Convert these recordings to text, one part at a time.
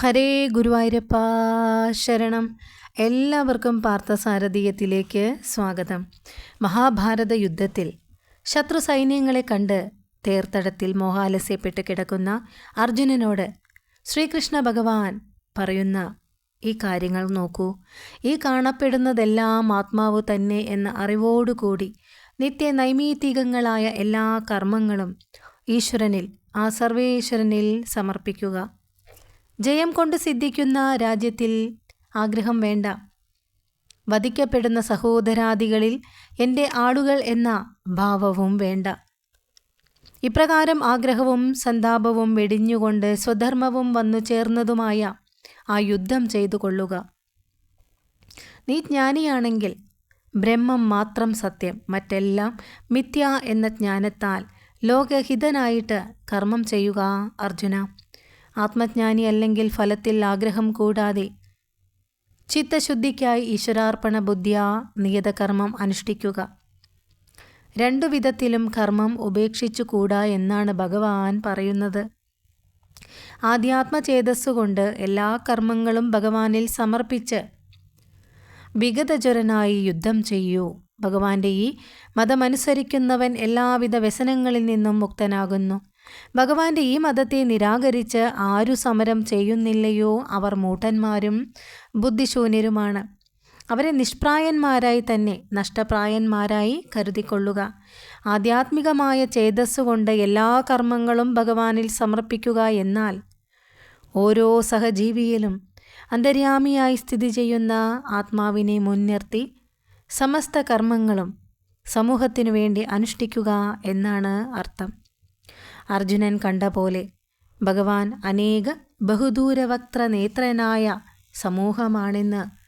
ഹരേ ഗുരുവായൂരപ്പ ശരണം. എല്ലാവർക്കും പാർത്ഥസാരഥീയത്തിലേക്ക് സ്വാഗതം. മഹാഭാരത യുദ്ധത്തിൽ ശത്രു സൈന്യങ്ങളെ കണ്ട് തേർത്തടത്തിൽ മോഹാലസ്യപ്പെട്ട് കിടക്കുന്ന അർജുനനോട് ശ്രീകൃഷ്ണ ഭഗവാൻ പറയുന്ന ഈ കാര്യങ്ങൾ നോക്കൂ. ഈ കാണപ്പെടുന്നതെല്ലാം ആത്മാവ് തന്നെ എന്ന അറിവോടുകൂടി നിത്യ നൈമീതികങ്ങളായ എല്ലാ കർമ്മങ്ങളും ഈശ്വരനിൽ ആ സർവേശ്വരനിൽ സമർപ്പിക്കുക. ജയം കൊണ്ട് സിദ്ധിക്കുന്ന രാജ്യത്തിൽ ആഗ്രഹം വേണ്ട. വധിക്കപ്പെടുന്ന സഹോദരാദികളിൽ എന്റെ ആടുകൾ എന്ന ഭാവവും വേണ്ട. ഇപ്രകാരം ആഗ്രഹവും സന്താപവും വെടിഞ്ഞുകൊണ്ട് സ്വധർമ്മവും വന്നു ചേർന്നതുമായ ആ യുദ്ധം ചെയ്തു കൊള്ളുക നീ ജ്ഞാനിയാണെങ്കിൽ ബ്രഹ്മം മാത്രം സത്യം മറ്റെല്ലാം മിഥ്യ എന്ന ജ്ഞാനത്താൽ ലോകഹിതനായിട്ട് കർമ്മം ചെയ്യുക അർജുന. ആത്മജ്ഞാനി അല്ലെങ്കിൽ ഫലത്തിൽ ആഗ്രഹം കൂടാതെ ചിത്തശുദ്ധിക്കായി ഈശ്വരാർപ്പണ ബുദ്ധിയ നിയതകർമ്മം അനുഷ്ഠിക്കുക. രണ്ടു വിധത്തിലും കർമ്മം ഉപേക്ഷിച്ചുകൂടാ എന്നാണ് ഭഗവാൻ പറയുന്നത്. ആധ്യാത്മചേതസ്സുകൊണ്ട് എല്ലാ കർമ്മങ്ങളും ഭഗവാനിൽ സമർപ്പിച്ച് വിഗതജ്വരനായി യുദ്ധം ചെയ്യൂ. ഭഗവാന്റെ ഈ മതമനുസരിക്കുന്നവൻ എല്ലാവിധ വ്യസനങ്ങളിൽ നിന്നും മുക്തനാകുന്നു. ഭഗവാന്റെ ഈ മതത്തെ നിരാകരിച്ച് ആരു സമരം ചെയ്യുന്നില്ലയോ? അവർ മൂട്ടന്മാരും ബുദ്ധിശൂന്യരുമാണ്. അവരെ നിഷ്പ്രായന്മാരായി തന്നെ നഷ്ടപ്രായന്മാരായി കരുതിക്കൊള്ളുക. ആധ്യാത്മികമായ ചേതസ്സുകൊണ്ട് എല്ലാ കർമ്മങ്ങളും ഭഗവാനിൽ സമർപ്പിക്കുക എന്നാൽ ഓരോ സഹജീവിയിലും അന്തര്യാമിയായി സ്ഥിതി ചെയ്യുന്ന ആത്മാവിനെ മുൻനിർത്തി സമസ്ത കർമ്മങ്ങളും സമൂഹത്തിനു വേണ്ടി അനുഷ്ഠിക്കുക എന്നാണ് അർത്ഥം. അർജുനൻ കണ്ട പോലെ ഭഗവാൻ അനേക ബഹുദൂരവക്ത്ര നേത്രനായ സമൂഹമാണെന്ന്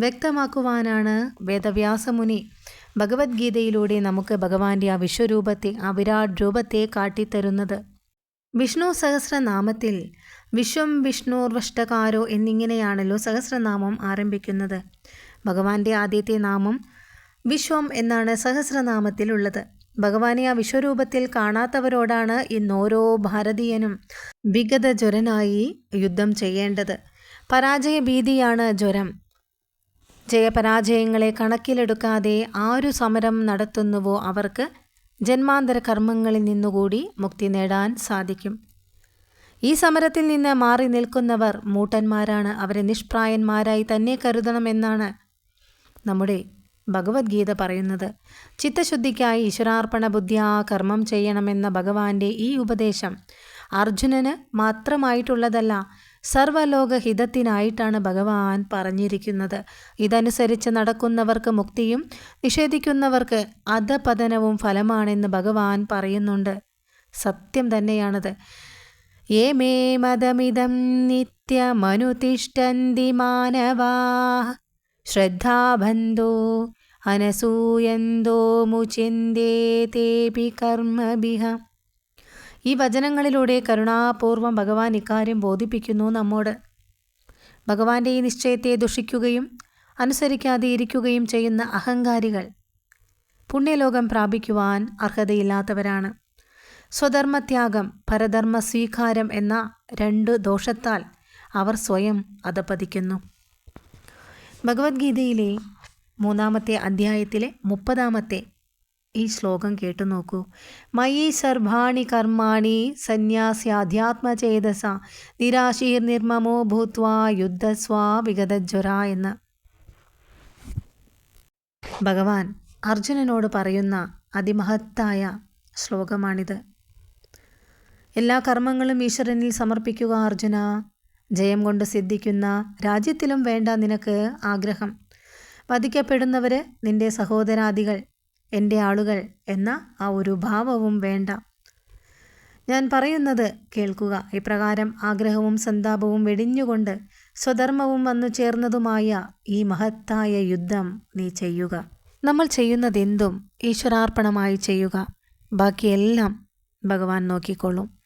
വ്യക്തമാക്കുവാനാണ് വേദവ്യാസമുനി. ഭഗവത്ഗീതയിലൂടെ നമുക്ക് ഭഗവാന്റെ ആ വിശ്വരൂപത്തെ ആ വിരാട് രൂപത്തെ കാട്ടിത്തരുന്നത്. വിഷ്ണു സഹസ്രനാമത്തിൽ വിശ്വം വിഷ്ണുർവഷ്ടകാരോ എന്നിങ്ങനെയാണല്ലോ സഹസ്രനാമം ആരംഭിക്കുന്നത്. ഭഗവാന്റെ ആദ്യത്തെ നാമം വിശ്വം എന്നാണ് സഹസ്രനാമത്തിലുള്ളത്. ഭഗവാനെ ആ വിശ്വരൂപത്തിൽ കാണാത്തവരോടാണ് ഇന്നോരോ ഭാരതീയനും വിഗത വിഗതജ്വരനായി യുദ്ധം ചെയ്യേണ്ടത്. പരാജയ ഭീതിയാണ് ജ്വരം. ജയപരാജയങ്ങളെ കണക്കിലെടുക്കാതെ ആരു സമരം നടത്തുന്നുവോ അവർക്ക് ജന്മാന്തര കർമ്മങ്ങളിൽ നിന്നുകൂടി മുക്തി നേടാൻ സാധിക്കും. ഈ സമരത്തിൽ നിന്ന് മാറി നിൽക്കുന്നവർ മൂട്ടന്മാരാണ്. അവരെ നിഷ്പ്രായന്മാരായി തന്നെ കരുതണമെന്നാണ് നമ്മുടെ ഭഗവത്ഗീത പറയുന്നത്. ചിത്തശുദ്ധിക്കായി ഈശ്വരാർപ്പണ ബുദ്ധിയാ കർമ്മം ചെയ്യണമെന്ന ഭഗവാന്റെ ഈ ഉപദേശം അർജുനന് മാത്രമായിട്ടുള്ളതല്ല സർവലോകഹിതത്തിനായിട്ടാണ് ഭഗവാൻ പറഞ്ഞിരിക്കുന്നത്. ഇതനുസരിച്ച് നടക്കുന്നവർക്ക് മുക്തിയും നിഷേധിക്കുന്നവർക്ക് അധപതനവും ഫലമാണെന്ന് ഭഗവാൻ പറയുന്നുണ്ട്. സത്യം തന്നെയാണത്. ഏ മേ മതമിതം നിത്യമനുതിഷ്ഠന്തി മാനവാ ശ്രദ്ധാബന്ധോ അനസൂയന്തോ മുചിന്തേ തേപി കർമ്മഭിഹ. ഈ വചനങ്ങളിലൂടെ കരുണാപൂർവം ഭഗവാൻ ഇക്കാര്യം ബോധിപ്പിക്കുന്നു നമ്മോട്. ഭഗവാന്റെ ഈ നിശ്ചയത്തെ ദുഷിക്കുകയും അനുസരിക്കാതെ ഇരിക്കുകയും ചെയ്യുന്ന അഹങ്കാരികൾ പുണ്യലോകം പ്രാപിക്കുവാൻ അർഹതയില്ലാത്തവരാണ്. സ്വധർമ്മത്യാഗം പരധർമ്മ സ്വീകാരം എന്ന രണ്ട് ദോഷത്താൽ അവർ സ്വയം അധപ്പതിക്കുന്നു ഭഗവത്ഗീതയിലെ മൂന്നാമത്തെ അധ്യായത്തിലെ മുപ്പതാമത്തെ ഈ ശ്ലോകം കേട്ടു നോക്കൂ. മയി സർഭാണി കർമാണി സന്യാസി അധ്യാത്മചേതസ നിരാശീർ നിർമ്മമോ ഭൂത്വാ യുദ്ധസ്വാ വിഗതജ്വര എന്ന്. ഭഗവാൻ അർജുനനോട് പറയുന്ന അതിമഹത്തായ ശ്ലോകമാണിത്. എല്ലാ കർമ്മങ്ങളും ഈശ്വരനിൽ സമർപ്പിക്കുക അർജുന. ജയം കൊണ്ട് സിദ്ധിക്കുന്ന രാജ്യത്തിലും വേണ്ട നിനക്ക് ആഗ്രഹം. വധിക്കപ്പെടുന്നവർ നിന്റെ സഹോദരാദികൾ എന്റെ ആളുകൾ എന്ന ആ ഒരു ഭാവവും വേണ്ട. ഞാൻ പറയുന്നത് കേൾക്കുക. ഇപ്രകാരം ആഗ്രഹവും സന്താപവും വെടിഞ്ഞുകൊണ്ട് സ്വധർമ്മവും വന്നു ചേർന്നതുമായ ഈ മഹത്തായ യുദ്ധം നീ ചെയ്യുക. നമ്മൾ ചെയ്യുന്നതെന്തും ഈശ്വരാർപ്പണമായി ചെയ്യുക. ബാക്കിയെല്ലാം ഭഗവാൻ നോക്കിക്കൊള്ളും.